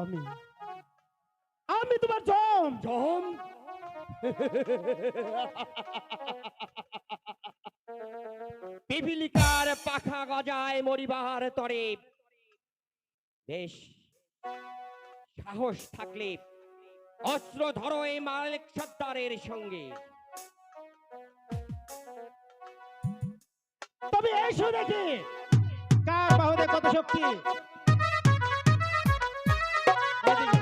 আমি আমি তোমার জম। জম? পিপিলিকার পাখা গজায় মরিবার তরে। বেশ সাহস থাকলে অস্ত্র ধরো এই মালিক সর্দারের সঙ্গে। তবে এসো দেখি। কার বাহুতে কত শক্তি? এদিকে। ধরো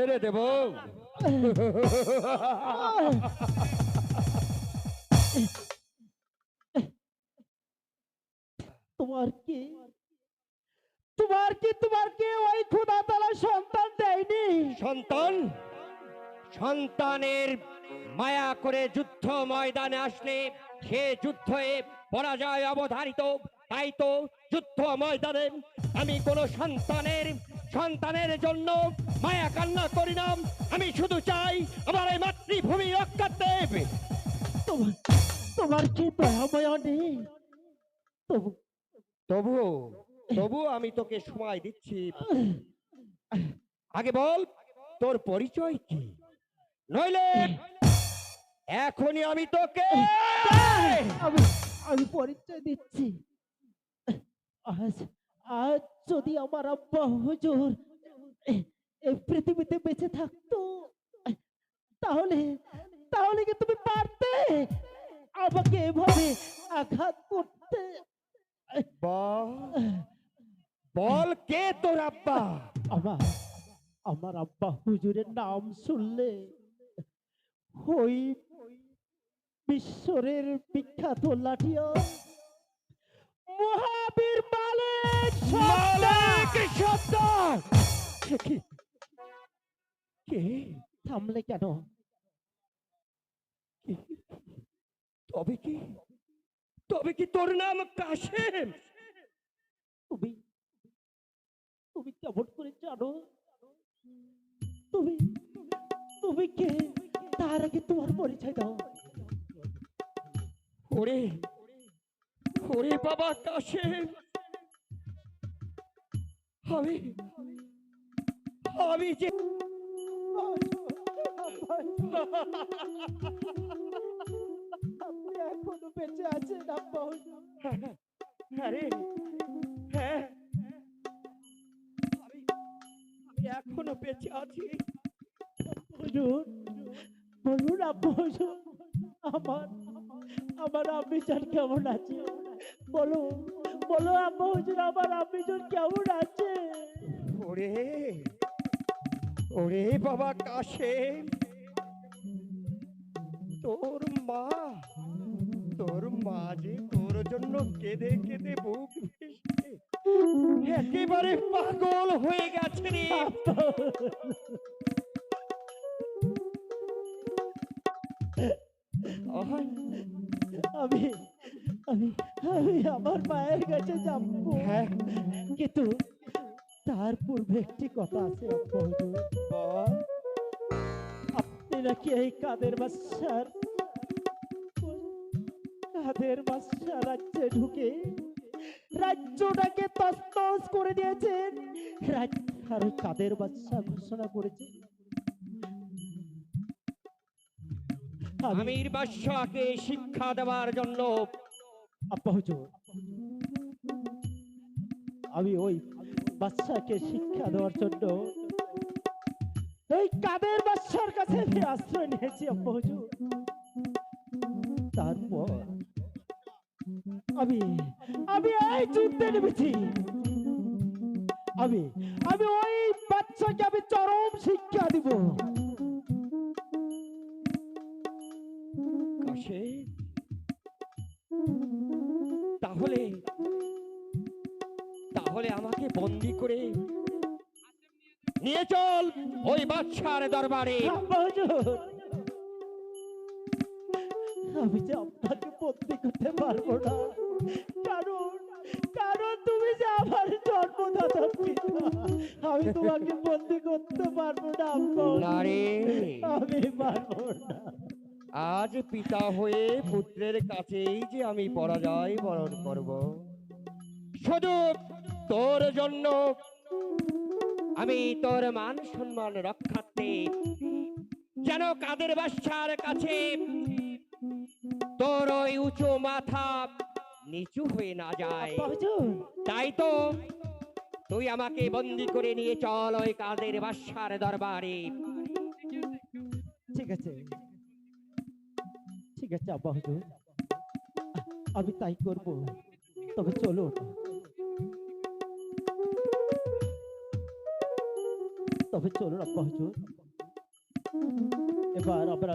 ছেড়ে দেব। তোমার কি? তোমার কি তোমার কি ওই খুদা তালা সন্তান দেয়নি? সন্তান? সন্তানের মায়া করে যুদ্ধ ময়দানে আসলে সে যুদ্ধে পরাজয় অবধারিত। তাই তো যুদ্ধ ময়দানে আমি কোন সন্তানের সন্তানের জন্য মায়া কান্না করি না আমি শুধু চাই আমার এই মাতৃভূমি রক্ষার্থে। তোমার তোমার কি নেই? তবু তবুও আমি তোকে সময় দিচ্ছি। আগে বল তোর পরিচয় কি? নইলে এখনই আমি তোকে আমি আমি পরিচয় দিচ্ছি। আজ আজ যদি আমার আব্বা হুজুর এই পৃথিবীতে বেঁচে থাকতো তাহলে তাহলে কি তুমি পারতে? আমাকে এভাবে আঘাত করতে। বল বল কে তোর আব্বা? আমার আমার আব্বা হুজুরের নাম শুনলে ওই বিশ্বরের বিখ্যাত লাঠিয়া মহাবীর মালিক মালিক! কে কি? কে? থামলে কেন? তবে কি? তবে কি তোর নাম কাশেম? তুমি তুমি কেমন করে জানো? তুমি তুমি কে? তার আগে তোমার পরিচয় দাও। ওরে ওরে বাবা কাশেম আমি আমি যে এখনও বেঁচে আছেন আব্বা। আরে হ্যাঁ। আমি এখনও বেঁচে আছি। হুজুর বলুন আব্বা হুজুর আমার আমার আম্বিজান কেমন আছে? বলো বলো আব্বা হুজুর আমার আম্বিজান কেমন আছে? ওরে ওরে বাবা কাশেম। তোর মা তোর মা যে তোর জন্য কেঁদে কেঁদে বুক একেবারে পাগল হয়ে গেছে রে। আমি আমি আমি আমার মায়ের কাছে যাব। হ্যাঁ। কিন্তু তার পূর্বে একটি কথা আছে আপনি নাকি এই কাদের বাসার কাদের বাসা রাজ্যে ঢুকে রাজ্যটাকে তস্তস করে দিয়েছেন? রাজ- আর ওই কাদের বাদশা ঘোষণা করেছে? আমির বাদশাকে শিক্ষা দেওয়ার জন্য আব্বা আমি ওই বাচ্চাকে শিক্ষা দেওয়ার জন্য এই কাদের বাচ্চার কাছে আমি আশ্রয় নিয়েছি আব্বা হুজুর তারপর আমি আমি এই যুদ্ধে নেমেছি। আমি আমি ওই বাচ্চাকে আমি চরম শিক্ষা দিব। চল ওই বাচ্চার দরবারে। আমি যে আপনাকে বন্দি করতে পারব না। কারণ কারণ তুমি যে আমার জন্মদাতা পিতা আমি তোমাকে বন্দি করতে পারব না আমি পারব না। আজ পিতা হয়ে পুত্রের কাছেই যে আমি পরাজয় বরণ করব। শুধু তোর জন্য আমি তোর মান সম্মান রক্ষার্থে যেন কাদের বাসার কাছে তোর ওই উঁচু মাথা নিচু হয়ে না যায়। তাই তো তুই আমাকে বন্দি করে নিয়ে চল ওই কাদের বাসার দরবারে। ঠিক আছে। ঠিক আছে আব্বা হুজুর। আমি তাই করব। তবে চলুন। তবে চলুন আব্বা হুজুর এবার আমরা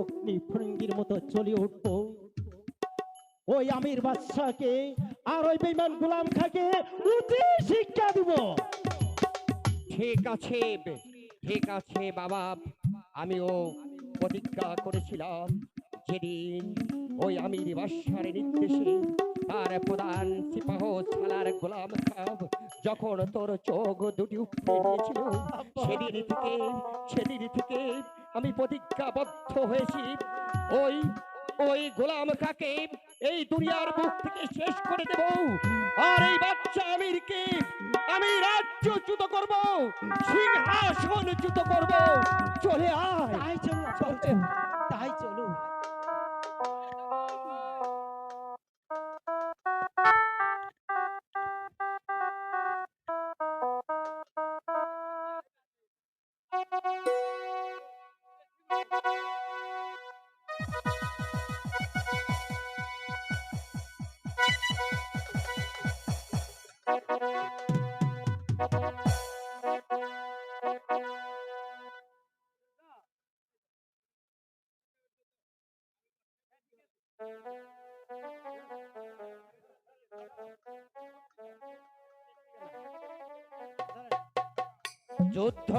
অগ্নি ফিরিঙ্গির মতো চলে উঠবো। ওই আমির বাদশাকে আর ওই বেইমান গোলাম খাকে উচিত শিক্ষা দিব। ঠিক আছে ঠিক আছে বাবা। আমিও প্রতিজ্ঞা করেছিলাম, যেদিন ওই আমির বাসার নির্দেশে তার প্রধান সিপাহ ছালার গোলাম খাব যখন তোর চোখ দুটি উপড়ে সেদিন থেকে সেদিন থেকে আমি প্রতিজ্ঞাবদ্ধ হয়েছি। ওই ওই গোলাম কাকে এই দুনিয়ার মুখ থেকে শেষ করে দেব? আর এই বাচ্চা আমিরকে আমি রাজ্যচ্যুত করব সিংহাসনচ্যুত করব। চলে আয়। তাই চলো তাই চলো যুদ্ধ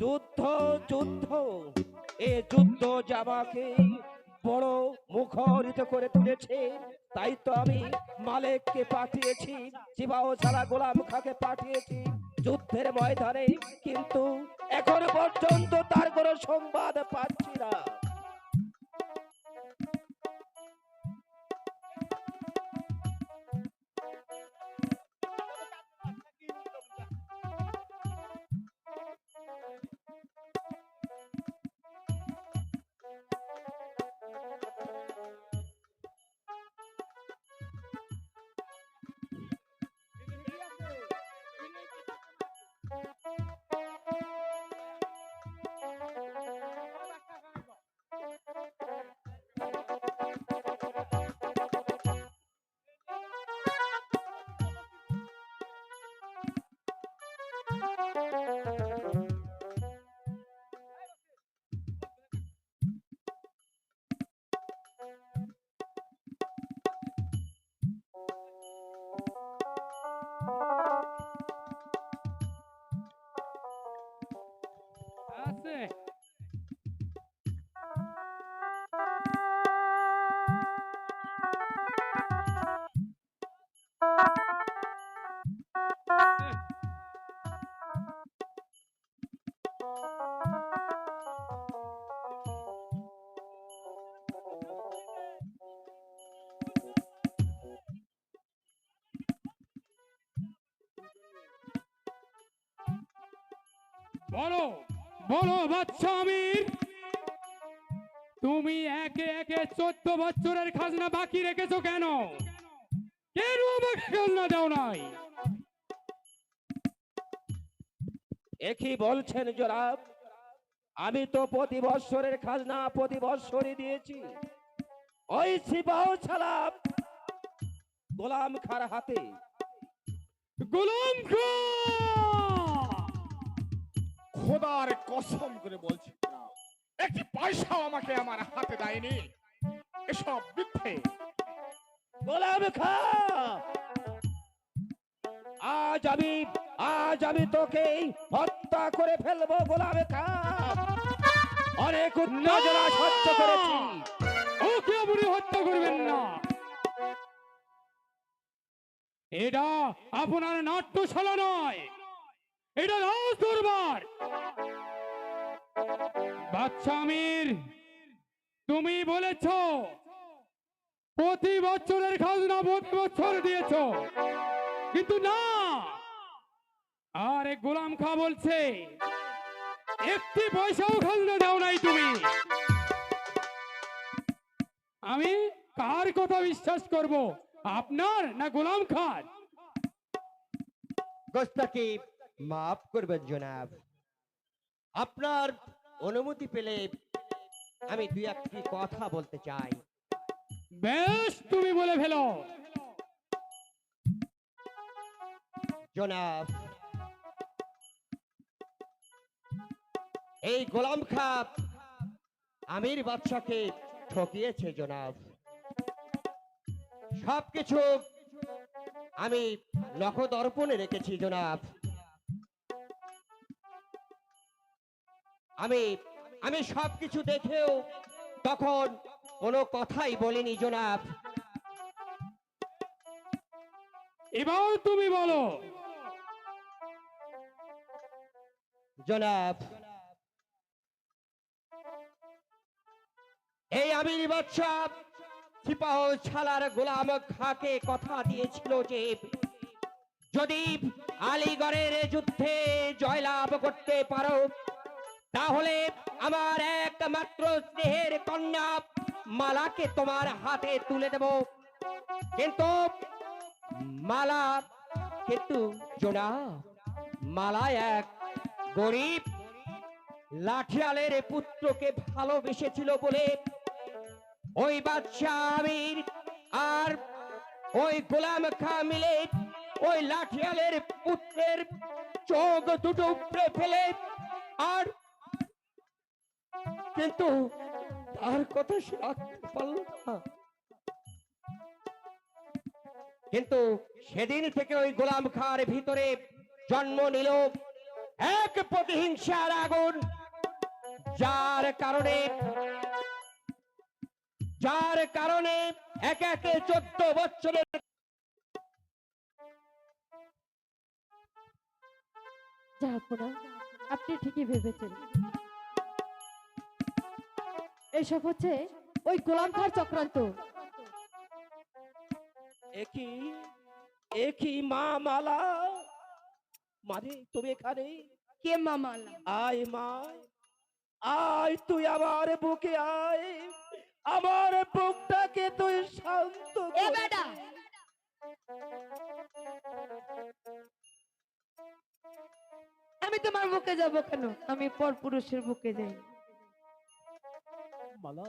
যুদ্ধ যুদ্ধ। এ যুদ্ধ জামাকে বড় মুখরিত করে তুলেছে, তাই তো আমি মালেককে পাঠিয়েছি চিবাও সারা গোলাম খাকে পাঠিয়েছি। যুদ্ধের ময়দানে কিন্তু এখন পর্যন্ত তার কোনো সংবাদ পাচ্ছি না। আছে বলো তুমি একে একে চোদ্দ বছরের খাজনা বাকি রেখেছো কেন? কেন আমাকে খাজনা দাও নাই? একই বলছেন জনাব, আমি তো প্রতি বৎসরের খাজনা প্রতি বৎসরই দিয়েছি। ওই সিপাহ ছাড়া গোলাম খার হাতে। গোলাম খা খোদার কসম করে বলছি একটি পয়সাও আমাকে আমার হাতে দেয়নি। এসব মিথ্যে। গোলাম খা আজ আমি আজ আমি তোকে হত্যা করে ফেলব গোলাম খা অনেক উত্তেজনা সহ্য করেছি। ওকে আপনি হত্যা করবেন না। এটা আপনার নাট্যশালা নয়। এটা রাজ দরবার। বাচ্চা আমির, তুমি বলেছ প্রতি বছরের খাজনা প্রতি বছর দিয়েছ। কিন্তু না। আরে গোলাম খা বলছে, একটি পয়সাও খাজনা দাও নাই তুমি। আমি কার কথা বিশ্বাস করব, আপনার না গোলাম খান গোস্তাকে মাফ করবেন জনাব। আপনার অনুমতি পেলে আমি দুই একটি কথা বলতে চাই। বেশ তুমি বলে ফেলো। জনাব এই গোলাম খাপ আমির বাদশাকে ঠকিয়েছে জনাব। সবকিছু আমি নখদর্পণে রেখেছি জনাব। আমি আমি সবকিছু দেখেও তখন কোনো কথাই বলিনি জনাব। এবার তুমি বলো। জনাব এই আমির বাদশাহ সিপাহ ছালার গোলাম খাকে কথা দিয়েছিল যে যদি আলিগড়ের যুদ্ধে জয়লাভ করতে পারো তাহলে আমার একমাত্র স্নেহের কন্যা মালাকে তোমার হাতে তুলে দেব। কিন্তু মালা কিন্তু জনাব মালা এক গরিব লাঠিয়ালের পুত্রকে ভালোবেসেছিল বলে ওই বাদশাহ আমির আর ওই গোলাম খা মিলে ওই লাঠিয়ালের পুত্রের চোখ দুটো উপড়ে ফেলে আর কিন্তু তার কথা সে রাখতে পারল না। কিন্তু সেদিন থেকে ওই গোলাম খার ভিতরে জন্ম নিল এক প্রতিহিংসার আগুন, যার কারণে যার কারণে এক একে চোদ্দ বছরের আপনি ঠিকই ভেবেছেন। এসব হচ্ছে ওই গোলাম খার চক্রান্ত। একই একই মা মালা তুমি এখানে? কে মামালা আয় মা আয় তুই আমার বুকে আয় আমার বুকটাকে তুই শান্ত এ বেটা! আমি তোমার বুকে যাব কেন? আমি পর পুরুষের বুকে যাই। মালা।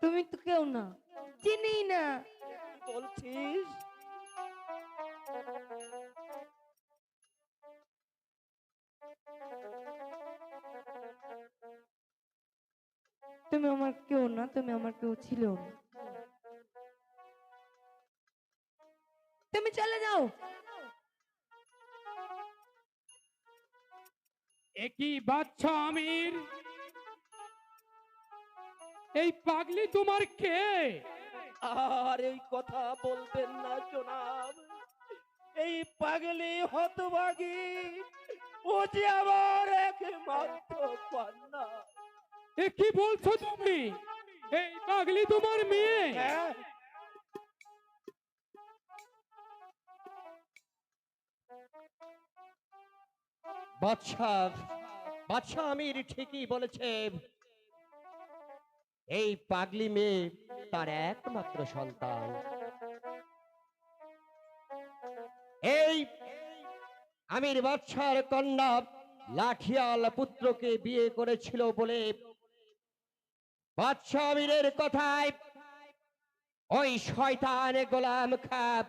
তুমি তো কেউ না চিনি না। বলছিস? তুমি আমার কেউ না তুমি আমার কেউ ছিল না। তুমি চলে যাও। একই বাচ্চা আমির। এই পাগলি তোমার কে? আর এই কথা বলবেন না জনাব। এই পাগলি হতভাগী। ও যে আমার একমাত্র কন্যা। এ কি বলছো তুমি? এই পাগলি তোমার মেয়ে? বাদশাহ বাদশাহ আমির ঠিকই বলেছে। এই পাগলি মেয়ে তার একমাত্র সন্তান। এই আমির বাদশার কন্যা লাঠিয়াল পুত্রকে বিয়ে করেছিল বলে বাদশাহ আমিরের কথায়, ওই শয়তান গোলাম খাপ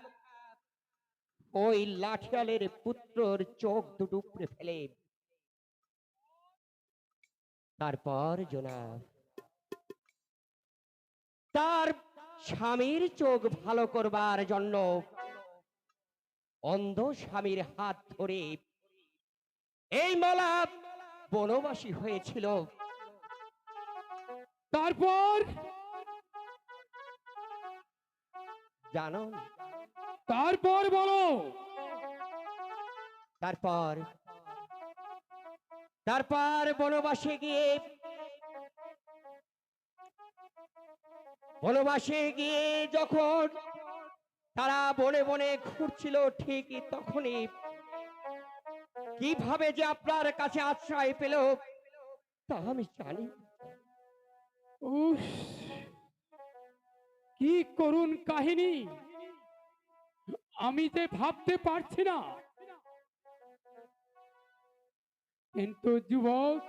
ওই লাঠিয়ালের পুত্রর চোখ দুটো ফেলে। তারপর জোনাব, তার স্বামীর চোখ ভালো করবার জন্য অন্ধ স্বামীর হাত ধরে এই মালা বনবাসী হয়েছিল। তারপর জানো তারপর বলো। তারপর তারপর বনবাসে গিয়ে বনবাসে গিয়ে যখন তারা বনে বনে ঘুরছিল ঠিকই তখনই কীভাবে যে আপনার কাছে আশ্রয় পেল তা আমি জানি। কি করুন কাহিনী। আমি যে ভাবতে পারছি না। কিন্তু যুবক,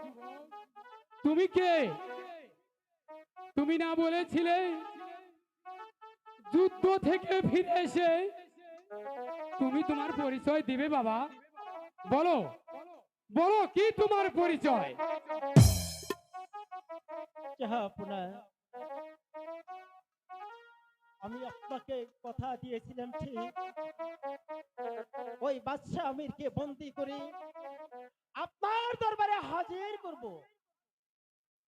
তুমি কে? তুমি না বলেছিলে যুদ্ধ থেকে ফিরে এসে তুমি তোমার পরিচয় দিবে বাবা। বলো বলো কি তোমার পরিচয়? জাহাপনা আমি আপনাকে কথা দিয়েছিলাম ঠিক ওই বাদশাহ আমিরকে বন্দি করে আপনার দরবারে হাজির করব।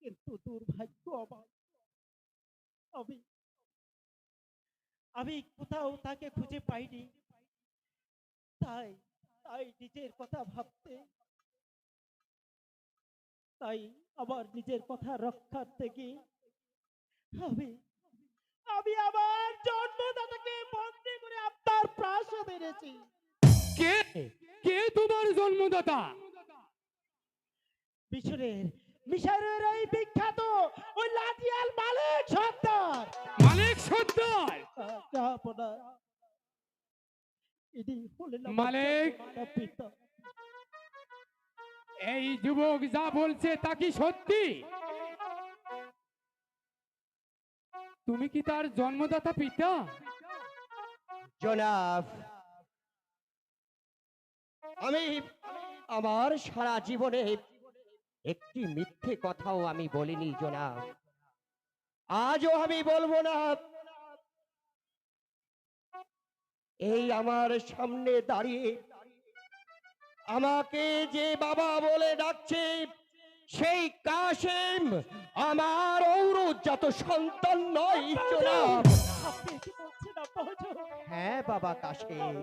কিন্তু দুর্ভাগ্য আমার, আমি আমি কোথাও তাকে খুঁজে পাইনি। তাই তাই নিজের কথা ভাবতে, তাই আমার নিজের কথা রক্ষার থেকে আমি আমি আমার জন্মদাতাকে বন্দি করে আপনার প্রাসাদ এনেছি। কে? কে তোমার জন্মদাতা? মিশরের মিশরের এই বিখ্যাত ওই লাঠিয়াল মালিক সর্দার। মালিক সর্দার? জাহাপনা ইনি হলেন মালিক। পিতা এই যুবক যা বলছে তা কি সত্যি? তুমি কি তার জন্মদাতা পিতা? জনাব, আমি আমার সারা জীবনে একটি মিথ্যে কথাও আমি বলিনি, জনাব। আজও আমি বলব না। এই আমার সামনে দাঁড়িয়ে আমাকে যে বাবা বলে ডাকছে সেই কাশেম আমার ঔরজাত সন্তান নয় জনাব বলছেন আব্বা হুজুর? হ্যাঁ বাবা কাশেম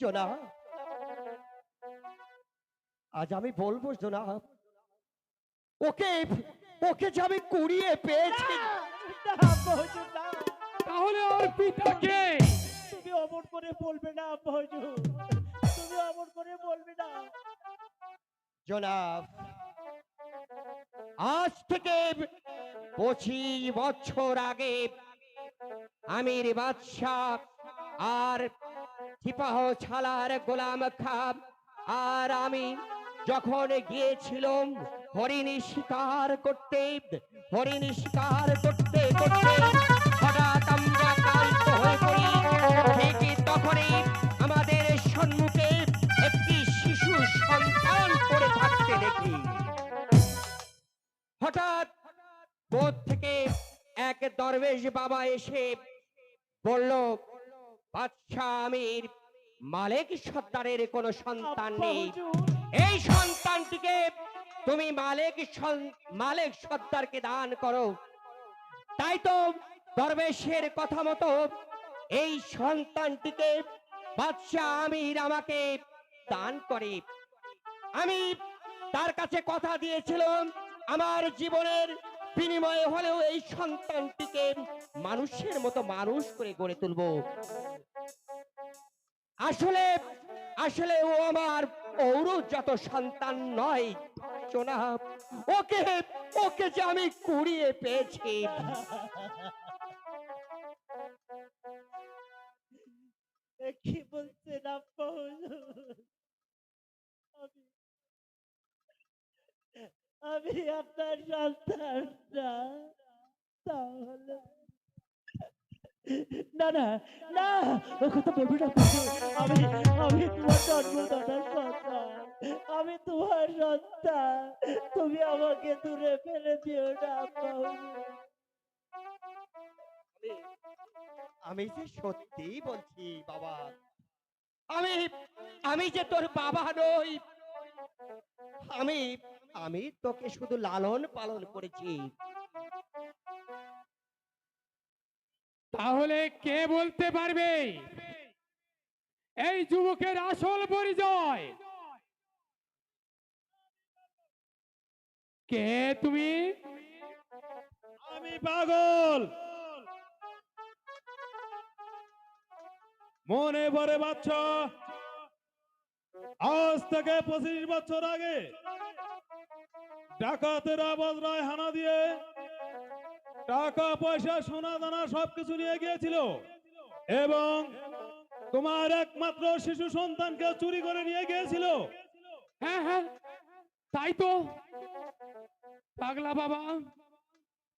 জনাব আজ আমি বলব জনাব ওকে ওকে যে আমি কুড়িয়ে পেয়েছি। তাহলে ওর পিতা কে তুমি অমর করে বলবে না আব্বা হুজুর তুমি অমর করে বলবে না। জনাব, আজ থেকে পঁচিশ বছর আগে আমির বাদশাহ আর সিপাহ ছালার গোলাম খাব আর আমি যখন গিয়েছিলাম হরিণী শিকার করতে, হরিণী শিকার করতে করতে পড়ে দেখি হঠাৎ বোধ থেকে এক দরবেশ বাবা এসে বলল বাদশাহ আমির মালিক সর্দারের কোনো সন্তান নেই। এই সন্তানটিকে তুমি মালিক মালিক সর্দারকে দান করো। তাই তো দরবেশের কথা মতো এই সন্তানটিকে বাদশাহ আমির আমাকে দান করে। আমি তার কাছে কথা দিয়েছিলাম আমার জীবনের বিনিময়ে হলেও এই সন্তানটিকে মানুষের মতো মানুষ করে গড়ে তুলবো। আসলে আসলে ও আমার ঔরজাত সন্তান নয় ওকে ওকে যে আমি কুড়িয়ে পেয়েছি। আপনার সন্তান তাহলে না না না, ও কথা বলবি না আমি আমি তোমার জন্মদাতার সন্তান। আমি তোমার সন্তান। তুমি আমাকে দূরে ফেলে দিও না। আমি যে সত্যি বলছি, বাবা, আমি আমি যে তোর বাবা নই, আমি আমি তোকে শুধু লালন পালন করেছি। তাহলে কে বলতে পারবে? এই যুবকের আসল পরিচয়। কে তুমি? আমি পাগল। মনে পড়ে বাচ্চা আজ থেকে পঁচিশ বছর আগে ডাকাতেরা বজরায় হানা দিয়ে। টাকা, পয়সা, সোনা, দানা সবকিছু নিয়ে গিয়েছিল। এবং তোমার একমাত্র শিশু সন্তানকে চুরি করে নিয়ে গিয়েছিল। হ্যাঁ হ্যাঁ তাই তো। পাগলা বাবা,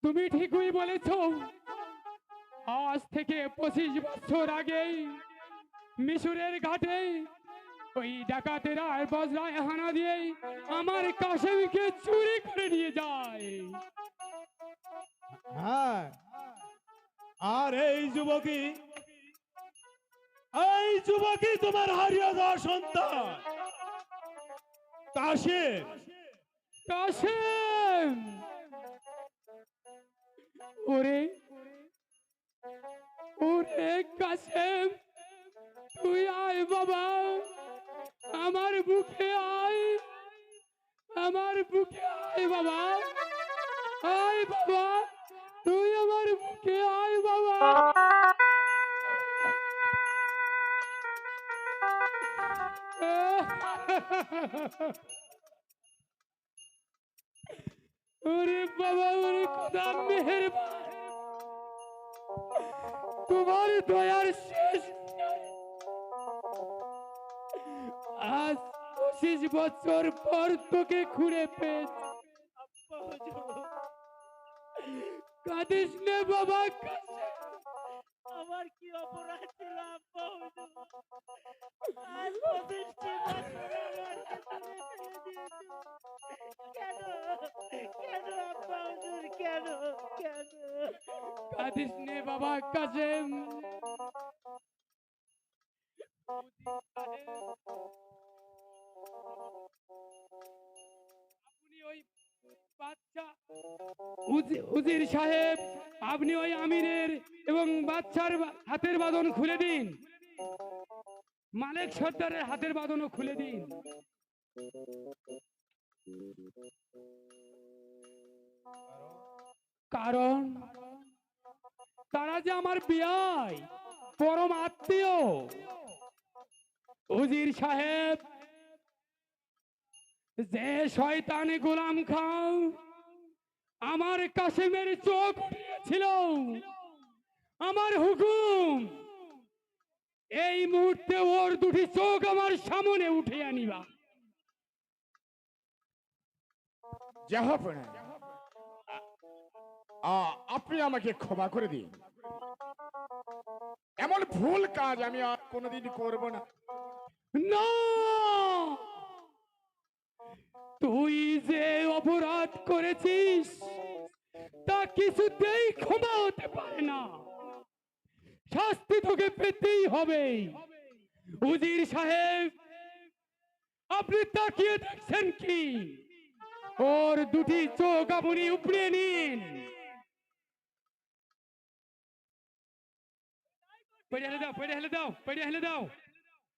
তুমি ঠিকই বলেছ। আজ থেকে পঁচিশ বছর আগেই মিশরের ঘাটে ওই ডাকাতেরা আর বজরায় হানা দিয়ে আমার কাশেমকে চুরি করে নিয়ে যায়। হ্যাঁ। আর এই যুবকী এই যুবকী তোমার হারিয়ে যাওয়া সন্তান। কাশিম। কাশেম। ওরে ওরে কাশেম তুই আয় বাবা। আমার বুকে আয়। আমার বুকে আয় বাবা। আয় বাবা। তুই আমার বুকে আয় বাবা। ওরে বাবা, ওরে খোদা, মেহেরবান। তোমার দয়ার পঁচিশ বছর পর তোকে খুঁড়ে পেয়েছি। কাঁদিস নে বাবা আমার কি অপরাধ ছিল কাঁদিস নে বাবা কাসেম আপনি ওই বাচ্চা উজির সাহেব, আপনি ওই আমিরের এবং বাচ্চার হাতের বাঁধন খুলে দিন। মালিক সর্দারের হাতের বাঁধনও খুলে দিন। কারণ তারা যে আমার বিয়াই পরম আত্মীয়। উজির সাহেব যে শয়তানে গোলাম খাও আমার কাশেমের চোখ উঠিয়েছিল আমার হুকুম এই মুহূর্তে ওর দুটি চোখ আমার সামনে উঠে আনিবা। আপনি আমাকে ক্ষমা করে দিন। এমন ভুল কাজ আমি আর কোনোদিন করব না। না তুই যে অপরাধ করেছিস, তা কিছুতেই ক্ষমা হতে পারে না। শাস্তি তোকে পেতেই হবে। উজির সাহেব, আপনি তাকিয়ে দেখছেন কি? ওর দুটি চোখ আপনি উপড়ে নিন। পেড়ে হেলে দাও, পেড়ে হেলে দাও, পেড়ে হেলে দাও।